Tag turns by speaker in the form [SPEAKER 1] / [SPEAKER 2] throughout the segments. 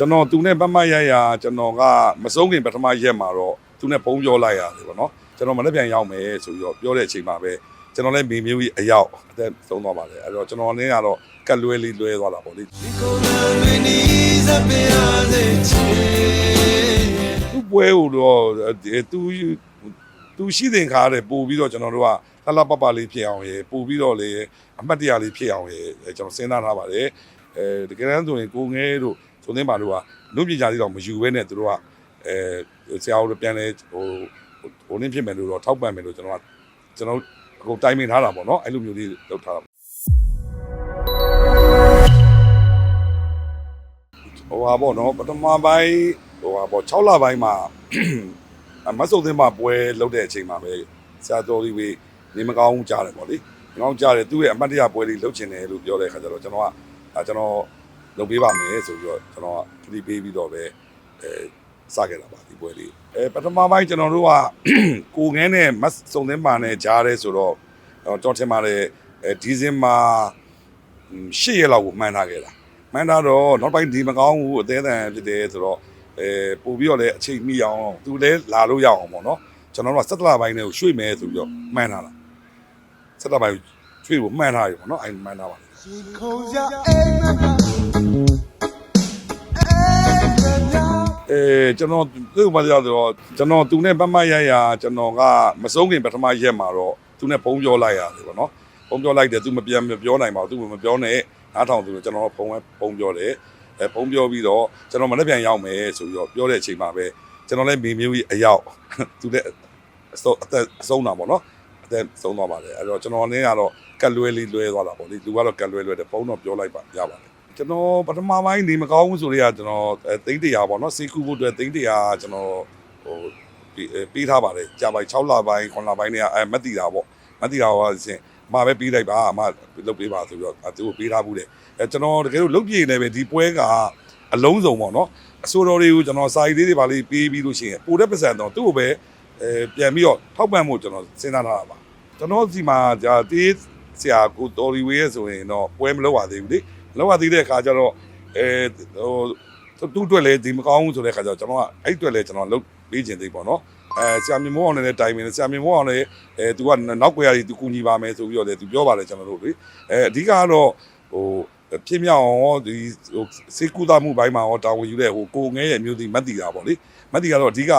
[SPEAKER 1] ကျွန်တော်သူနဲ့ပတ်မှတ်ရရကျွန်တော်ကမဆုံးခင်ပထမရက်မှာတော့သူနဲ့ပုံပြောလိုက်ရတယ်ပေါ့နော်ကျွန်တော်မနေ့ပြန်ရောက်မယ်ဆိုပြီးတော့ပြောတဲ့အချိန်မှာပဲကျွန်တော်လည်းမေမျိုးကြီးအရောက်အသက်ဆုံးသွားပါတယ်အဲ့တော့ကျွန်တော်လည်းကတော့ကတ်လွဲလေးလွဲသွားတာပေါ့လေသူ့ပွဲကိုတော့သူသူရှိတဲ့ခါတဲ့ပို့ပြီးတော့ကျွန်တော်တို့ကလှလှပပလေးဖြစ်အောင်ရေပို့ပြီးတော့လေအမှတ်တရလေးဖြစ်အောင်ရေကျွန်တော်စဉ်းစားထားပါတယ်အဲတကယ်တမ်းဆိုရင်ကိုငဲတို့ ဆိုသင်းပါတို့ကလူပညာလေးတော့မယူဘဲနဲ့သူတို့ကအဲဆရာတို့ပြန်လဲဟိုဟိုနင်းဖြစ်မယ်လို့တော့ထောက်ပံ့မယ်လို့ကျွန်တော်ကကျွန်တော်အကုန်တိုင်ပင်ထားတာပေါ့နော်အဲ့လိုမျိုးလေးလုပ်ထားတာဟိုဟာပေါ့နော်ပထမပိုင်းဟိုဟာပေါ့6လပိုင်းမှာအမဆုပ်သင်းမှာပွဲလုပ်တဲ့အချိန်မှာပဲဆရာတော်လေးဝေးနေမကောင်းကြားတယ်ပေါ့လေမကောင်းကြားတယ်သူ့ရဲ့အမတ်တရပွဲလေးလုပ်ချင်တယ်လို့ပြောတဲ့အခါကျတော့ကျွန်တော်ကအဲကျွန်တော် လုပ်ပေးပါမယ်ဆိုပြီးတော့ကျွန်တော်ကခရီးပေးပြီးတော့ပဲအဲစခဲ့တာပါဒီပွဲလေးအဲပထမပိုင်းကျွန်တော်တို့ကကိုငန်းနဲ့မဆုံသင်းပါနဲ့ကြားတယ်ဆိုတော့ကျွန်တော်ထင်ပါတယ်အဲဒီဇင်ဘာ၈ရက်လောက်ကိုမှန်းထားခဲ့တာမှန်းထားတော့နောက်ပိုင်းဒီမကောင်းဘူးအသေးအံဖြစ်တယ်ဆိုတော့အဲပို့ပြီးတော့လည်းအချိန်မိအောင်သူလည်းလာလို့ရအောင်ပေါ့နော်ကျွန်တော်တို့ကစက်တလာပိုင်းတွေကိုရွှေ့မယ်ဆိုပြီးတော့မှန်းထားတာစက်တလာပိုင်းကိုရွှေ့ဖို့မှန်းထားရပေါ့နော်အဲမှန်းထားပါ အဲကျွန်တော်သူ့ဘာကြောက်တော့ကျွန်တော်သူနဲ့ပတ်မရရကျွန်တော်ကမဆုံးခင်ပထမရက်မှာတော့သူနဲ့ဖုန်းပြောလိုက်ရတယ်ပေါ့နော်ဖုန်းပြောလိုက်တယ်သူမပြန်မပြောနိုင်ပါဘူးသူမပြောနဲ့အားထောင်သူကျွန်တော်ဖုန်းပဲဖုန်းပြောတယ်အဲဖုန်းပြောပြီးတော့ကျွန်တော်မနေ့ပြန်ရောက်မယ်ဆိုပြီးတော့ပြောတဲ့အချိန်မှာပဲကျွန်တော်လည်းမိမျိုးကြီးအယောက်သူလည်းအဆုံးအသက်အဆုံးတာပေါ့နော် သက်ဆုံးသွားပါတယ်အဲ့တော့ကျွန်တော်လည်းကတော့ကက်လွဲလေးလွဲသွားတာပေါ့လေသူကတော့ကက်လွဲလွဲတယ်ပုံတော့ပြောလိုက်ပါရပါတယ်ကျွန်တော်ပထမပိုင်းနေမကောင်းဘူးဆိုတော့ကျွန်တော်သိန်းတရာပေါ့နော်စေကူဖို့အတွက်သိန်းတရာကျွန်တော်ဟိုပေးထားပါတယ်ကြာပိုင်း6လပိုင်း9လပိုင်းတွေကအဲမသိတာပေါ့မသိတာဟောရှင်မပဲပေးလိုက်ပါအမလုတ်ပေးပါဆိုပြီးတော့သူကိုပေးထားဘူးတယ်အဲကျွန်တော်တကယ်လို့လုတ်ပြည့်နေပဲဒီပွဲကအလုံးစုံပေါ့နော်အစိုးရတွေကိုကျွန်တော်စာရေးလေးတွေပါလေးပေးပြီးလို့ရှိရင်ပိုတဲ့ပစံတော့သူ့ကိုပဲ အဲပြန်ပြီးတော့ထောက်ပံ့ဖို့ကျွန်တော်စဉ်းစားထားတာပါကျွန်တော်စီမှာဒါတေးဆရာကိုတော်ရီဝေးရဲ့ဆိုရင်တော့ပွဲမလုပ်ရသေးဘူးလေလောက်ရသေးတဲ့အခါကျတော့အဲဟိုသူ့အတွက်လည်းဒီမကောင်းဘူးဆိုတဲ့အခါကျတော့ကျွန်တော်ကအဲ့အတွက်လည်းကျွန်တော်လုပ်ပေးခြင်းသိပေါ့နော်အဲဆရာမြင့်မိုးအောင်လည်းတိုင်ပင်ဆရာမြင့်မိုးအောင်လည်းအဲသူကနောက်ွယ်ရည်သူကူညီပါမယ်ဆိုပြီးတော့လည်းသူပြောပါတယ်ကျွန်တော်တို့လေအဲအဓိကကတော့ဟိုပြင်းမြောက်အောင်ဒီဟိုစေကူတာမှုဘိုင်းမှာရောတာဝန်ယူတဲ့ဟိုကိုငဲရဲ့မျိုးဒီမတ်တီတာပေါ့လေမတ်တီကတော့အဓိက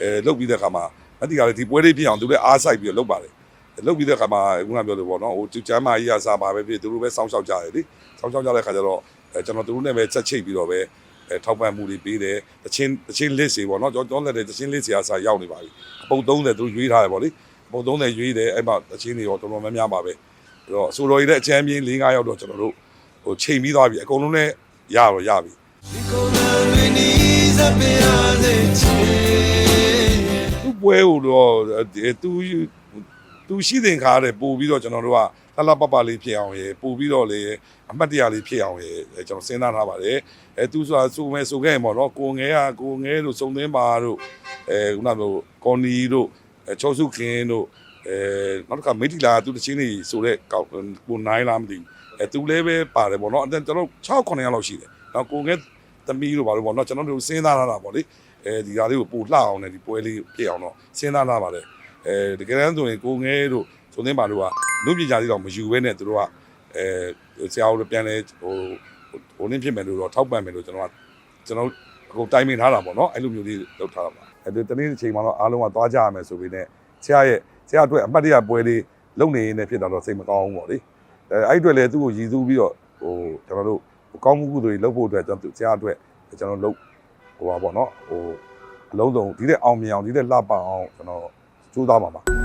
[SPEAKER 1] အဲလုပ်ပြီးတဲ့အခါမှာ မတ်တီကလည်းဒီပွဲလေးဖြစ်အောင်သူလည်းအားစိုက်ပြီးတော့လုပ်ပါတယ်လုပ်ပြီးတဲ့အခါမှာခုနပြောလို့ပေါ့နော်ဟိုကျမ်းမာကြီးအစားပါပဲဖြစ်သူတို့ပဲစောင့်ရှောက်ကြတယ်လေစောင်းချောင်းကြတဲ့ခါကျတော့အဲကျွန်တော်တို့နဲ့ပဲချက်ချိတ်ပြီးတော့ပဲအဲထောက်ပံ့မှုတွေပေးတယ်တချင်းတချင်းလစ်စီပေါ့နော်ကျွန်တော်လည်းတချင်းလစ်စီအစားရောက်နေပါပြီအပုတ်30သူရွေးထားတယ်ပေါ့လေအပုတ်30ရွေးတယ်အဲ့မှာတချင်းတွေရောတော်တော်များများပါပဲအဲ့တော့အစိုးရရဲ့အချမ်းပြင်း၄၅ရောက်တော့ကျွန်တော်တို့ဟိုချိန်ပြီးသွားပြီအကုန်လုံးလည်းရတော့ရပြီသူ့ပွဲ ကိုတော့သူသူရှိတဲ့ခါတဲ့ပို့ပြီးတော့ကျွန်တော်တို့ကလှလှပပလေးဖြစ်အောင်ရေပို့ပြီးတော့လေအမှတ်တရလေးဖြစ်အောင်ရေကျွန်တော်စဉ်းစားထားပါတယ်အဲသူဆိုတာဆိုမဲဆိုခဲ့ရင်ပေါ့နော်ကိုငဲကကိုငဲတို့စုံသင်းပါတို့အဲခုနကကော်နီတို့အဲချောစုခင်းတို့အဲနောက်တစ်ခါမိတီလာသူတချင်းနေဆိုတဲ့ကောက်ကိုနိုင်လားမသိဘူးအဲသူလည်းပဲပါတယ်ပေါ့နော်အဲကျွန်တော်6 9ရက်လောက်ရှိတယ်နောက်ကိုငဲသမီးတို့ပါလို့ပေါ့နော်ကျွန်တော်တို့စဉ်းစားထားတာပေါ့လေ အဲဒီဓာလေးကိုပို့လှအောင်နဲ့ဒီပွဲလေးဖြစ်အောင်တော့စဉ်းစားထားပါတယ်အဲတကယ်တမ်းဆိုရင်ကိုငဲတို့ဆိုသင်းပါတို့ကလူပညာလေးတော့မယူဘဲနဲ့သူတို့ကအဲဆရာတို့ပြန်လဲဟိုဟိုနင်းဖြစ်မယ်လို့တော့ထောက်ပံ့မယ်လို့ကျွန်တော်ကကျွန်တော်အကုန်တိုင်ပင်ထားတာပေါ့နော်အဲ့လိုမျိုးလေးလုပ်ထားတာပါအဲဒီတနေ့တစ်ချိန်မှာတော့အားလုံးကသွားကြရမယ်ဆိုပြီးနဲ့ဆရာရဲ့ဆရာအတွက်အမှတ်တရပွဲလေးလုပ်နေနေဖြစ်တာတော့စိတ်မကောင်းဘူးပေါ့လေအဲအဲ့အတွက်လည်းသူ့ကိုရည်စူးပြီးတော့ဟိုကျွန်တော်တို့ကောင်းမှုကုသိုလ်တွေလုပ်ဖို့အတွက်ကျွန်တော်ဆရာအတွက်ကျွန်တော်လုပ် ဟိုပါပေါ့နော်ဟိုအလုံးစုံဒီတဲ့အောင်မြင်အောင်ဒီတဲ့လှပအောင်ကျွန်တော်ကြိုးစားပါပါ